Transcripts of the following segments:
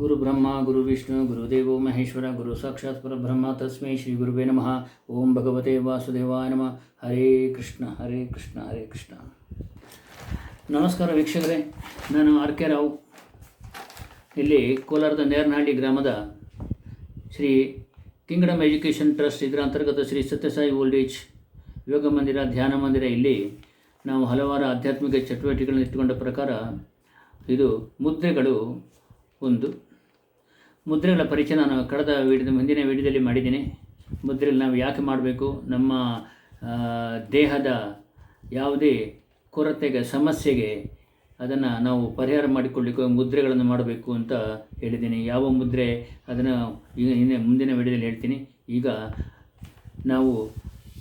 ಗುರು ಬ್ರಹ್ಮ ಗುರು ವಿಷ್ಣು ಗುರುದೇವೋ ಮಹೇಶ್ವರ ಗುರು ಸಾಕ್ಷಾತ್ ಪರಬ್ರಹ್ಮ ತಸ್ಮೈ ಶ್ರೀ ಗುರುವೇ ನಮಃ ಓಂ ಭಗವತೆ ವಾಸುದೇವಾಯ ನಮಃ ಹರೇ ಕೃಷ್ಣ ಹರೇ ಕೃಷ್ಣ ಹರೇ ಕೃಷ್ಣ ನಮಸ್ಕಾರ ವೀಕ್ಷಕರೇ, ನಾನು ಆರ್ ಕೆ ರಾವ್. ಇಲ್ಲಿ ಕೋಲಾರದ ನೇರನಹಳ್ಳಿ ಗ್ರಾಮದ ಶ್ರೀ ಕಿಂಗ್ಡಮ್ ಎಜುಕೇಷನ್ ಟ್ರಸ್ಟ್ ಇದರ ಅಂತರ್ಗತ ಶ್ರೀ ಸತ್ಯಸಾಯಿ ಓಲ್ಡ್ ಏಜ್ ಯೋಗ ಮಂದಿರ, ಧ್ಯಾನ ಮಂದಿರ ಇಲ್ಲಿ ನಾವು ಹಲವಾರು ಆಧ್ಯಾತ್ಮಿಕ ಚಟುವಟಿಕೆಗಳನ್ನು ಇಟ್ಟುಕೊಂಡ ಪ್ರಕಾರ ಇದು ಮುದ್ರೆಗಳು ಒಂದು. ಮುದ್ರೆಗಳ ಪರಿಚಯ ನಾನು ಕಳೆದ ವಿಡಿಯೋ ಮುಂದಿನ ವಿಡಿಯೋದಲ್ಲಿ ಮಾಡಿದ್ದೀನಿ. ಮುದ್ರೆಗಳು ನಾವು ಯಾಕೆ ಮಾಡಬೇಕು? ನಮ್ಮ ದೇಹದ ಯಾವುದೇ ಕೊರತೆಗೆ, ಸಮಸ್ಯೆಗೆ ಅದನ್ನು ನಾವು ಪರಿಹಾರ ಮಾಡಿಕೊಳ್ಳಿಕ್ಕೆ ಮುದ್ರೆಗಳನ್ನು ಮಾಡಬೇಕು ಅಂತ ಹೇಳಿದ್ದೀನಿ. ಯಾವ ಮುದ್ರೆ ಅದನ್ನು ಈಗ ಇನ್ನೇ ಮುಂದಿನ ವಿಡಿಯೋದಲ್ಲಿ ಹೇಳ್ತೀನಿ. ಈಗ ನಾವು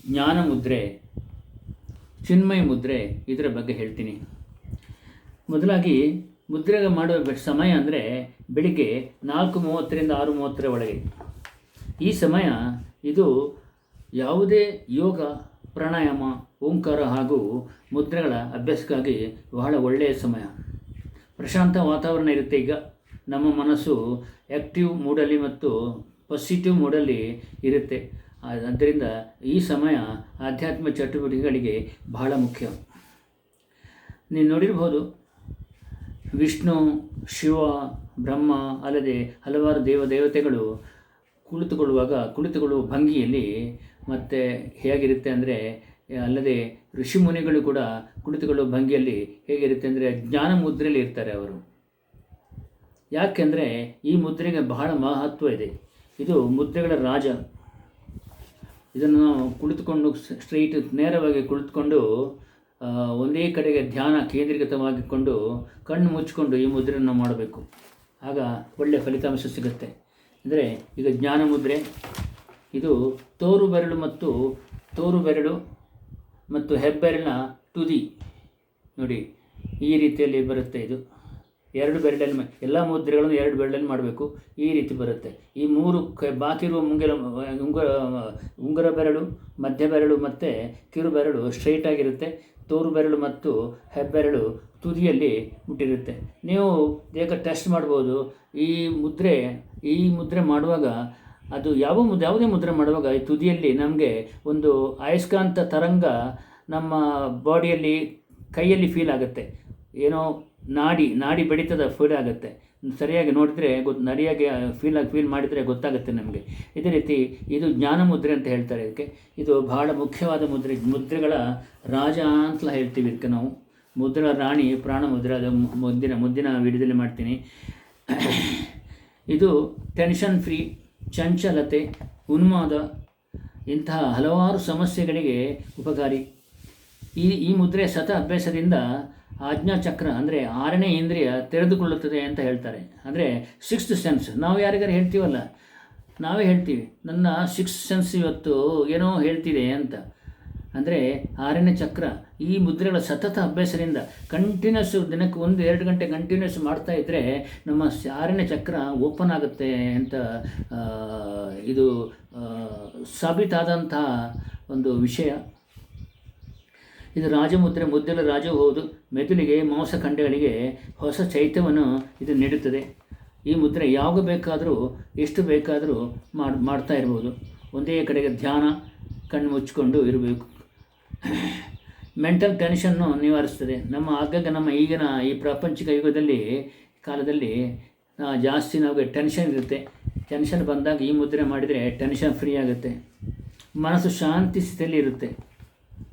ಜ್ಞಾನ ಮುದ್ರೆ, ಚಿನ್ಮಯ ಮುದ್ರೆ ಇದರ ಬಗ್ಗೆ ಹೇಳ್ತೀನಿ. ಮೊದಲಾಗಿ ಮುದ್ರೆಗೆ ಮಾಡುವ ಸಮಯ ಅಂದರೆ ಬೆಳಿಗ್ಗೆ ನಾಲ್ಕು ಮೂವತ್ತರಿಂದ ಆರು ಮೂವತ್ತರ ಒಳಗೆ. ಈ ಸಮಯ ಇದು ಯಾವುದೇ ಯೋಗ, ಪ್ರಾಣಾಯಾಮ, ಓಂಕಾರ ಹಾಗೂ ಮುದ್ರೆಗಳ ಅಭ್ಯಾಸಕ್ಕಾಗಿ ಬಹಳ ಒಳ್ಳೆಯ ಸಮಯ. ಪ್ರಶಾಂತ ವಾತಾವರಣ ಇರುತ್ತೆ ಈಗ. ನಮ್ಮ ಮನಸ್ಸು ಆ್ಯಕ್ಟಿವ್ ಮೂಡಲ್ಲಿ ಮತ್ತು ಪಾಸಿಟಿವ್ ಮೂಡಲ್ಲಿ ಇರುತ್ತೆ. ಆದ್ದರಿಂದ ಈ ಸಮಯ ಆಧ್ಯಾತ್ಮ ಚಟುವಟಿಕೆಗಳಿಗೆ ಬಹಳ ಮುಖ್ಯ. ನೀವು ನೋಡಿರ್ಬೋದು ವಿಷ್ಣು, ಶಿವ, ಬ್ರಹ್ಮ ಅಲ್ಲದೆ ಹಲವಾರು ದೇವ ದೇವತೆಗಳು ಕುಳಿತುಕೊಳ್ಳುವಾಗ, ಕುಳಿತುಕೊಳ್ಳುವ ಭಂಗಿಯಲ್ಲಿ ಮತ್ತು ಹೇಗಿರುತ್ತೆ ಅಂದರೆ, ಅಲ್ಲದೆ ಋಷಿಮುನಿಗಳು ಕೂಡ ಕುಳಿತುಕೊಳ್ಳುವ ಭಂಗಿಯಲ್ಲಿ ಹೇಗಿರುತ್ತೆ ಅಂದರೆ ಜ್ಞಾನ ಮುದ್ರೆಯಲ್ಲಿ ಇರ್ತಾರೆ ಅವರು. ಯಾಕೆಂದರೆ ಈ ಮುದ್ರೆಗೆ ಬಹಳ ಮಹತ್ವ ಇದೆ. ಇದು ಮುದ್ರೆಗಳ ರಾಜ. ಇದನ್ನು ನಾವು ಕುಳಿತುಕೊಂಡು ಸ್ಟ್ರೈಟ್ ನೇರವಾಗಿ ಕುಳಿತುಕೊಂಡು ಒಂದೇ ಕಡೆಗೆ ಧ್ಯಾನ ಕೇಂದ್ರೀಕೃತವಾಗಿಕೊಂಡು ಕಣ್ಣು ಮುಚ್ಚಿಕೊಂಡು ಈ ಮುದ್ರೆಯನ್ನು ಮಾಡಬೇಕು. ಆಗ ಒಳ್ಳೆಯ ಫಲಿತಾಂಶ ಸಿಗುತ್ತೆ. ಅಂದರೆ ಈಗ ಜ್ಞಾನ ಮುದ್ರೆ, ಇದು ತೋರು ಬೆರಳು ಮತ್ತು ತೋರು ಬೆರಳು ಮತ್ತು ಹೆಬ್ಬೆರಳಿನ ತುದಿ. ನೋಡಿ, ಈ ರೀತಿಯಲ್ಲಿ ಬರುತ್ತೆ ಇದು. ಎರಡು ಬೆರಳಲ್ಲಿ ಎಲ್ಲ ಮುದ್ರೆಗಳನ್ನು ಎರಡು ಬೆರಳಲ್ಲಿ ಮಾಡಬೇಕು. ಈ ರೀತಿ ಬರುತ್ತೆ. ಈ ಮೂರು ಕ ಬಾಕಿ ಇರುವ ಉಂಗುರ ಉಂಗುರ ಬೆರಳು, ಮಧ್ಯ ಬೆರಳು ಮತ್ತು ಕಿರು ಬೆರಳು ಸ್ಟ್ರೈಟ್ ಆಗಿರುತ್ತೆ. ತೋರು ಬೆರಳು ಮತ್ತು ಹೆಬ್ಬೆರಳು ತುದಿಯಲ್ಲಿ ಮುಟ್ಟಿರುತ್ತೆ. ನೀವು ಬೇಗ ಟೆಸ್ಟ್ ಮಾಡ್ಬೋದು. ಈ ಮುದ್ರೆ ಈ ಮುದ್ರೆ ಮಾಡುವಾಗ ಅದು ಯಾವ ಮುದ್ರೆ ಯಾವುದೇ ಮುದ್ರೆ ಮಾಡುವಾಗ ಈ ತುದಿಯಲ್ಲಿ ನಮಗೆ ಒಂದು ಅಯಸ್ಕಾಂತ ತರಂಗ ನಮ್ಮ ಬಾಡಿಯಲ್ಲಿ ಕೈಯಲ್ಲಿ ಫೀಲ್ ಆಗುತ್ತೆ. ಏನೋ ನಾಡಿ ನಾಡಿ ಬಡಿತದ ಫೀಲ್ ಆಗುತ್ತೆ. ಸರಿಯಾಗಿ ನೋಡಿದರೆ ಗೊತ್ತು ನರಿಯಾಗಿ ಫೀಲ್ ಆಗಿ ಫೀಲ್ ಮಾಡಿದರೆ ಗೊತ್ತಾಗುತ್ತೆ ನಮಗೆ. ಇದೇ ರೀತಿ ಇದು ಜ್ಞಾನ ಮುದ್ರೆ ಅಂತ ಹೇಳ್ತಾರೆ ಇದಕ್ಕೆ. ಇದು ಬಹಳ ಮುಖ್ಯವಾದ ಮುದ್ರೆ, ಮುದ್ರೆಗಳ ರಾಜ ಅಂತ ಹೇಳ್ತೀವಿ ಇದಕ್ಕೆ ನಾವು. ಮುದ್ರಾ ರಾಣಿ, ಪ್ರಾಣ ಮುದ್ರೆ, ಅದು ಮುಂದಿನ ಮುಂದಿನ ವಿಡಿಯೋದಲ್ಲಿ ಮಾಡ್ತೀನಿ. ಇದು ಟೆನ್ಷನ್ ಫ್ರೀ ಚಂಚಲತೆ, ಉನ್ಮಾದ, ಇಂತಹ ಹಲವಾರು ಸಮಸ್ಯೆಗಳಿಗೆ ಉಪಕಾರಿ. ಈ ಈ ಮುದ್ರೆ ಸತ ಅಭ್ಯಾಸದಿಂದ ಆಜ್ಞಾಚಕ್ರ ಅಂದರೆ ಆರನೇ ಇಂದ್ರಿಯ ತೆರೆದುಕೊಳ್ಳುತ್ತದೆ ಅಂತ ಹೇಳ್ತಾರೆ. ಅಂದರೆ ಸಿಕ್ಸ್ತ್ ಸೆನ್ಸ್ ನಾವು ಯಾರಿಗಾರು ಹೇಳ್ತೀವಲ್ಲ? ನಾವೇ ಹೇಳ್ತೀವಿ. ನನ್ನ ಸಿಕ್ಸ್ ಸೆನ್ಸ್ ಇವತ್ತು ಏನೋ ಹೇಳ್ತಿದೆ ಅಂತ. ಅಂದರೆ ಆರನೇ ಚಕ್ರ. ಈ ಮುದ್ರೆಗಳ ಸತತ ಅಭ್ಯಾಸದಿಂದ ಕಂಟಿನ್ಯೂಸ್ ದಿನಕ್ಕೆ ಒಂದು, ಎರಡು ಗಂಟೆ ಕಂಟಿನ್ಯೂಸ್ ಮಾಡ್ತಾ ಇದ್ದರೆ ನಮ್ಮ ಆರನೇ ಚಕ್ರ ಓಪನ್ ಆಗುತ್ತೆ ಅಂತ ಇದು ಸಾಬೀತಾದಂತಹ ಒಂದು ವಿಷಯ. ಇದು ರಾಜಮುದ್ರೆ ಮುದ್ದೆಲ ರಾಜವು ಹೌದು. ಮೆದುಳಿಗೆ ಮಾಂಸಖಂಡಗಳಿಗೆ ಹೊಸ ಚೈತ್ಯವನ್ನು ಇದು ನೀಡುತ್ತದೆ. ಈ ಮುದ್ರೆ ಯಾವಾಗ ಬೇಕಾದರೂ, ಎಷ್ಟು ಬೇಕಾದರೂ ಮಾಡಿ, ಮಾಡ್ತಾ ಇರ್ಬೋದು. ಒಂದೇ ಕಡೆಗೆ ಧ್ಯಾನ, ಕಣ್ಣು ಮುಚ್ಚಿಕೊಂಡು ಇರಬೇಕು. ಮೆಂಟಲ್ ಟೆನ್ಷನ್ನು ನಿವಾರಿಸ್ತದೆ ನಮ್ಮ ಆಗಾಗ, ನಮ್ಮ ಈಗಿನ ಈ ಪ್ರಾಪಂಚಿಕ ಯುಗದಲ್ಲಿ, ಕಾಲದಲ್ಲಿ ಜಾಸ್ತಿ ನಮಗೆ ಟೆನ್ಷನ್ ಇರುತ್ತೆ. ಟೆನ್ಷನ್ ಬಂದಾಗ ಈ ಮುದ್ರೆ ಮಾಡಿದರೆ ಟೆನ್ಷನ್ ಫ್ರೀ ಆಗುತ್ತೆ. ಮನಸ್ಸು ಶಾಂತಿ ಸ್ಥಿತಿಯಲ್ಲಿ ಇರುತ್ತೆ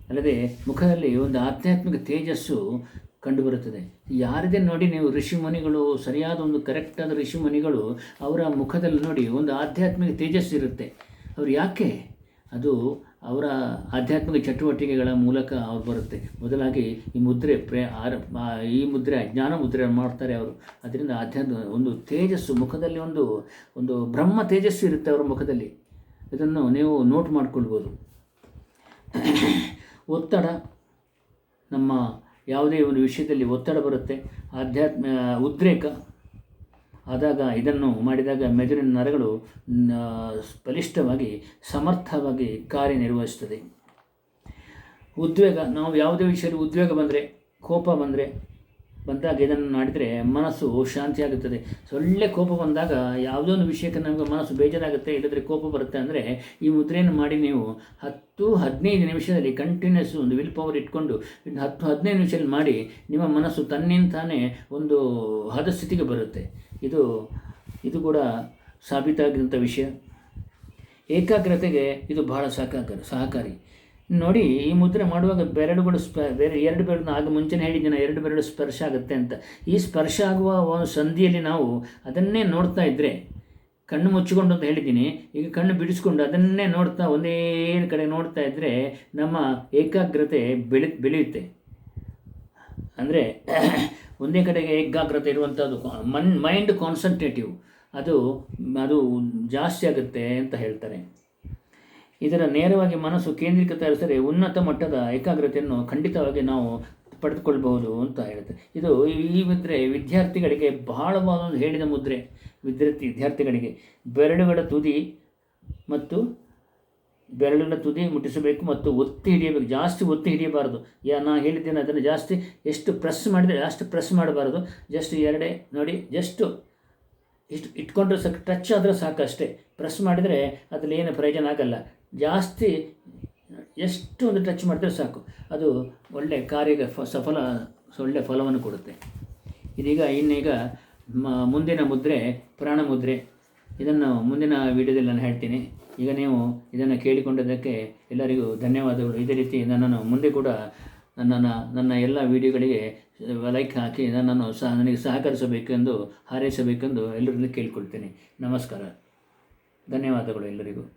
ಅಲ್ಲದೆ ಮುಖದಲ್ಲಿ ಒಂದು ಆಧ್ಯಾತ್ಮಿಕ ತೇಜಸ್ಸು ಕಂಡುಬರುತ್ತದೆ. ಯಾರದೇ ನೋಡಿ ನೀವು ಋಷಿಮುನಿಗಳು ಸರಿಯಾದ ಒಂದು ಕರೆಕ್ಟಾದ ಋಷಿಮುನಿಗಳು ಅವರ ಮುಖದಲ್ಲಿ ನೋಡಿ ಒಂದು ಆಧ್ಯಾತ್ಮಿಕ ತೇಜಸ್ಸು ಇರುತ್ತೆ. ಅವ್ರು ಯಾಕೆ? ಅದು ಅವರ ಆಧ್ಯಾತ್ಮಿಕ ಚಟುವಟಿಕೆಗಳ ಮೂಲಕ ಅವ್ರು ಬರುತ್ತೆ. ಮೊದಲಾಗಿ ಈ ಮುದ್ರೆ ಪ್ರೇ ಆರ ಈ ಮುದ್ರೆ, ಅಜ್ಞಾನ ಮುದ್ರೆ ಮಾಡ್ತಾರೆ ಅವರು. ಅದರಿಂದ ಆಧ್ಯಾತ್ಮ ಒಂದು ತೇಜಸ್ಸು, ಮುಖದಲ್ಲಿ ಒಂದು ಒಂದು ಬ್ರಹ್ಮ ತೇಜಸ್ಸು ಇರುತ್ತೆ ಅವರ ಮುಖದಲ್ಲಿ. ಇದನ್ನು ನೀವು ನೋಟ್ ಮಾಡ್ಕೊಳ್ಬೋದು. ಒತ್ತಡ ನಮ್ಮ ಯಾವುದೇ ಒಂದು ವಿಷಯದಲ್ಲಿ ಒತ್ತಡ ಬರುತ್ತೆ. ಆಧ್ಯಾತ್ಮ, ಉದ್ರೇಕ. ಆದಾಗ ಇದನ್ನು ಮಾಡಿದಾಗ ಮೆದುಳಿನ ನರಗಳು ಬಲಿಷ್ಠವಾಗಿ, ಸಮರ್ಥವಾಗಿ ಕಾರ್ಯನಿರ್ವಹಿಸ್ತದೆ ಉದ್ವೇಗ, ನಾವು ಯಾವುದೇ ವಿಷಯದಲ್ಲಿ ಉದ್ವೇಗ ಬಂದರೆ, ಕೋಪ ಬಂದರೆ ಬಂದಾಗ ಇದನ್ನು ಮಾಡಿದರೆ ಮನಸ್ಸು ಶಾಂತಿಯಾಗುತ್ತದೆ. ಸೊಳ್ಳೆ ಕೋಪ ಬಂದಾಗ ಯಾವುದೋ ಒಂದು ವಿಷಯಕ್ಕೆ ನಮಗೆ ಮನಸ್ಸು ಬೇಜಾರಾಗುತ್ತೆ ಇಲ್ಲದ್ರೆ ಕೋಪ ಬರುತ್ತೆ ಅಂದರೆ ಈ ಮುದ್ರೆಯನ್ನು ಮಾಡಿ ನೀವು ಹತ್ತು ಹದಿನೈದು ನಿಮಿಷದಲ್ಲಿ ಕಂಟಿನ್ಯೂಸ್ ಒಂದು ವಿಲ್ ಪವರ್ ಇಟ್ಕೊಂಡು ಹತ್ತು ಹದಿನೈದು ನಿಮಿಷದಲ್ಲಿ ಮಾಡಿ ನಿಮ್ಮ ಮನಸ್ಸು ತನ್ನಿಂತಾನೇ ಒಂದು ಹದ ಸ್ಥಿತಿಗೆ ಬರುತ್ತೆ. ಇದು ಇದು ಕೂಡ ಸಾಬೀತಾಗಿದ್ದಂಥ ವಿಷಯ. ಏಕಾಗ್ರತೆಗೆ ಇದು ಬಹಳ ಸಹಕಾರ ಸಹಕಾರಿ. ನೋಡಿ, ಈ ಮುದ್ರೆ ಮಾಡುವಾಗ ಬೆರಳುಗಳು ಸ್ಪ, ಬೇರೆ ಎರಡು ಬೆರಳು ಆಗ ಮುಂಚೆನೇ ಹೇಳಿದ್ದೀನಿ ಎರಡು ಬೆರಳು ಸ್ಪರ್ಶ ಆಗುತ್ತೆ ಅಂತ. ಈ ಸ್ಪರ್ಶ ಆಗುವ ಒಂದು ಸಂಧಿಯಲ್ಲಿ ನಾವು ಅದನ್ನೇ ನೋಡ್ತಾ ಇದ್ದರೆ ಕಣ್ಣು ಮುಚ್ಚಿಕೊಂಡು ಅಂತ ಹೇಳಿದ್ದೀನಿ, ಈಗ ಕಣ್ಣು ಬಿಡಿಸ್ಕೊಂಡು ಅದನ್ನೇ ನೋಡ್ತಾ ಒಂದೇ ಕಡೆ ನೋಡ್ತಾ ಇದ್ದರೆ ನಮ್ಮ ಏಕಾಗ್ರತೆ ಬೆಳಿ, ಬೆಳೆಯುತ್ತೆ. ಅಂದರೆ ಒಂದೇ ಕಡೆಗೆ ಏಕಾಗ್ರತೆ ಇರುವಂಥದ್ದು, ಮನ್ ಮೈಂಡ್ ಕಾನ್ಸಂಟ್ರೇಟಿವ್ ಅದು ಅದು ಜಾಸ್ತಿ ಆಗುತ್ತೆ ಅಂತ ಹೇಳ್ತಾರೆ. ಇದರ ನೇರವಾಗಿ ಮನಸ್ಸು ಕೇಂದ್ರೀಕರಿಸಿದರೆ ಉನ್ನತ ಮಟ್ಟದ ಏಕಾಗ್ರತೆಯನ್ನು ಖಂಡಿತವಾಗಿ ನಾವು ಪಡೆದುಕೊಳ್ಬಹುದು ಅಂತ ಹೇಳುತ್ತೆ. ಇದು ಈ ಮುದ್ರೆ ವಿದ್ಯಾರ್ಥಿಗಳಿಗೆ ಒಂದು ಹೇಳಿದ ಮುದ್ರೆ. ವಿದ್ಯಾರ್ಥಿ ವಿದ್ಯಾರ್ಥಿಗಳಿಗೆ ಬೆರಳುಗಳ ತುದಿ ಮತ್ತು ಬೆರಳುಗಳ ತುದಿ ಮುಟ್ಟಿಸಬೇಕು ಮತ್ತು ಒತ್ತಿ ಹಿಡಿಯಬೇಕು. ಜಾಸ್ತಿ ಒತ್ತಿ ಹಿಡಿಯಬಾರದು. ಯಾ ನಾ ಹೇಳಿದ್ದೇನೆ ಅದನ್ನು ಜಾಸ್ತಿ ಎಷ್ಟು ಪ್ರೆಸ್ ಮಾಡಿದರೆ ಅಷ್ಟು ಪ್ರೆಸ್ ಮಾಡಬಾರದು. ಜಸ್ಟ್ ಎರಡೇ ನೋಡಿ, ಜಸ್ಟು ಇಷ್ಟು ಇಟ್ಕೊಂಡ್ರೆ ಸಾಕು, ಟಚ್ ಆದರೆ ಸಾಕಷ್ಟೇ ಪ್ರೆಸ್ ಮಾಡಿದರೆ ಅದರಲ್ಲಿ ಏನು ಪ್ರಯೋಜನ ಆಗಲ್ಲ. ಜಾಸ್ತಿ ಎಷ್ಟು ಒಂದು ಟಚ್ ಮಾಡಿದ್ರೆ ಸಾಕು. ಅದು ಒಳ್ಳೆಯ ಕಾರ್ಯಕ್ಕೆ ಫ, ಸಫಲ, ಒಳ್ಳೆ ಫಲವನ್ನು ಕೊಡುತ್ತೆ. ಇದೀಗ ಇನ್ನೀಗ ಮ, ಮುಂದಿನ ಮುದ್ರೆ, ಪ್ರಾಣ ಮುದ್ರೆ. ಇದನ್ನು ಮುಂದಿನ ವಿಡಿಯೋದಲ್ಲಿ ನಾನು ಹೇಳ್ತೀನಿ. ಈಗ ನೀವು ಇದನ್ನು ಕೇಳಿಕೊಂಡಿದ್ದಕ್ಕೆ ಎಲ್ಲರಿಗೂ ಧನ್ಯವಾದಗಳು. ಇದೇ ರೀತಿ ನನ್ನನ್ನು ಮುಂದೆ ಕೂಡ ನನ್ನನ್ನು, ನನ್ನ ಎಲ್ಲ ವಿಡಿಯೋಗಳಿಗೆ ಲೈಕ್ ಹಾಕಿ ನನ್ನನ್ನು ಸಹ, ನನಗೆ ಸಹಕರಿಸಬೇಕೆಂದು, ಹಾರೈಸಬೇಕೆಂದು ಎಲ್ಲರನ್ನು ಕೇಳಿಕೊಳ್ತೇನೆ. ನಮಸ್ಕಾರ. ಧನ್ಯವಾದಗಳು ಎಲ್ಲರಿಗೂ.